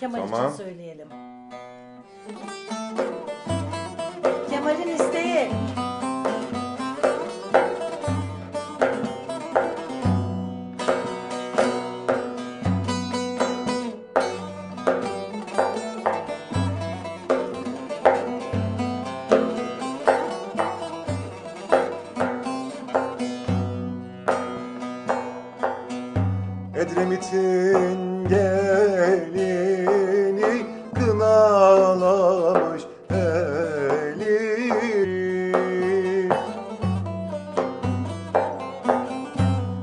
Kemal Tamam. için söyleyelim. Kemal'in isteği. Edremit'in gelini kınalamış eli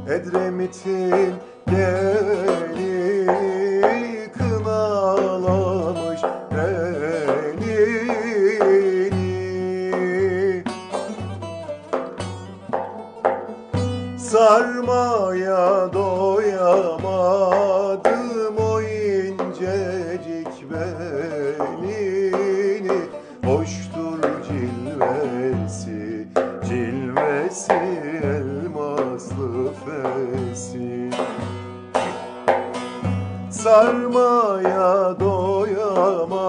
Edremit'in gelini kınalamış elini Sarmaya doyamadım Hoştur cilvesi, cilvesi elmaslı fesi. Sarmaya doyamadım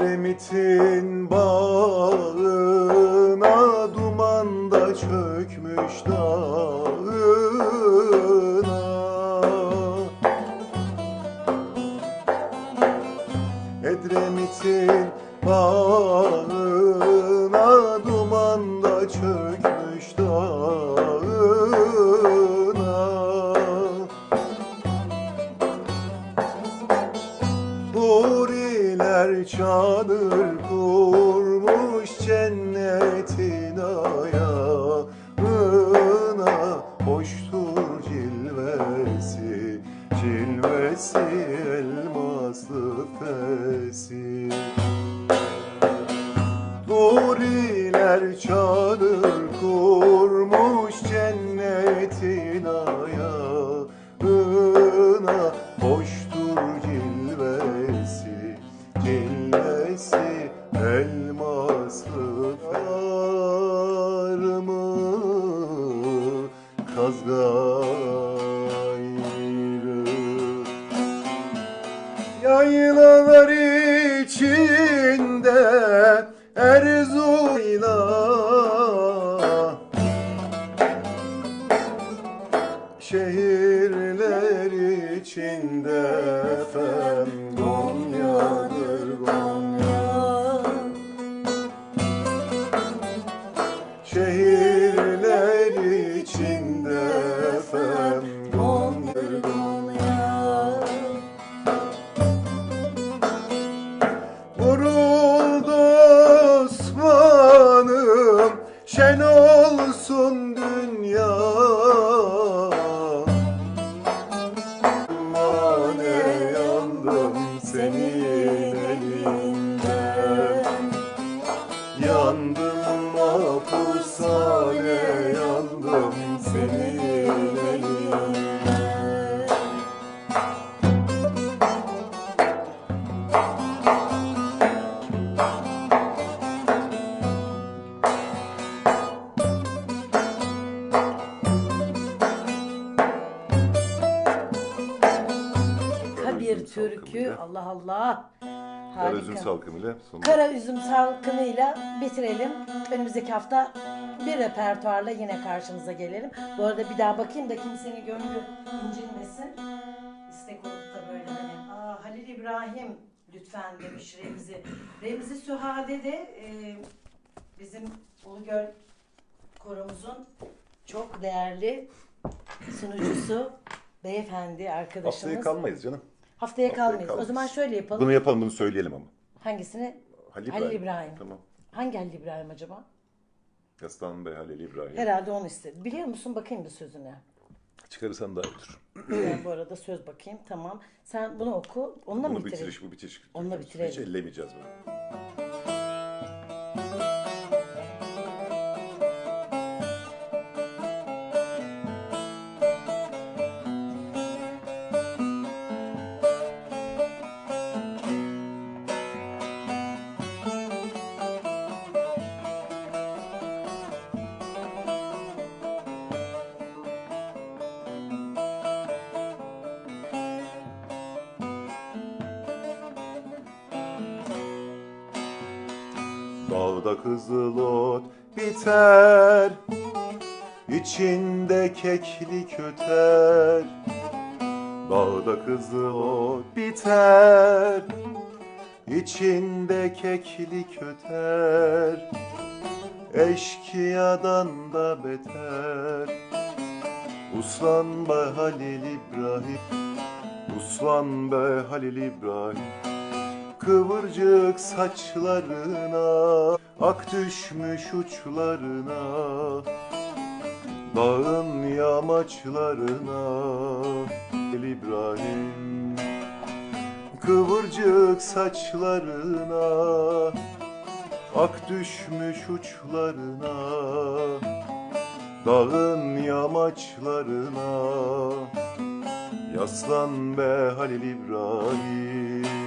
Edremit'in bağına duman da çökmüş dağına. Edremit'in bağına duman da çökmüş dağına Huriler çadır kurmuş cennetin ayağına. Hoştur cilvesi, cilvesi elmaslı fesi. Huriler çadır kurmuş cennetin ayağına. Hoştur kaz gayrı Yaylalar Seigneur. Türkü. Allah Allah. Kara üzüm Harika. salkımıyla sonunda. Kara üzüm salkımıyla bitirelim. Önümüzdeki hafta bir repertuarla yine karşınıza gelelim. Bu arada bir daha bakayım da kimsenin gönlü incinmesin. İstek olup da böyle hani Aa, Halil İbrahim lütfen demiş Remzi. Remzi Sühade de e, bizim Ulugöl korumuzun çok değerli sunucusu beyefendi arkadaşımız. Haftaya kalmayız canım. Haftaya Haftaya kalmayız. O kalmayız. zaman şöyle yapalım. Bunu yapalım bunu söyleyelim ama. Hangisini? Halil Halil İbrahim. İbrahim. Tamam. Hangi Halil İbrahim acaba? Yaslan Bey Halil İbrahim. Herhalde onu istedi. Biliyor musun? Bakayım bir sözüne. Çıkarırsan daha iyi olur. Ben bu arada söz bakayım. Tamam. Sen bunu oku. Onunla mı Bunu bitirelim? bitiriş bu bitiriş. Onunla Hiç bitirelim. ellemeyeceğiz bunu. Dağda kızıl ot biter İçinde keklik öter. Dağda kızıl ot biter İçinde keklik öter. Eşkıyadan da beter. Uslan be Halil İbrahim Uslan be Halil İbrahim Kıvırcık saçlarına Ak düşmüş uçlarına Dağın yamaçlarına. El İbrahim Kıvırcık saçlarına Ak düşmüş uçlarına Dağın yamaçlarına. Yaslan be Halil İbrahim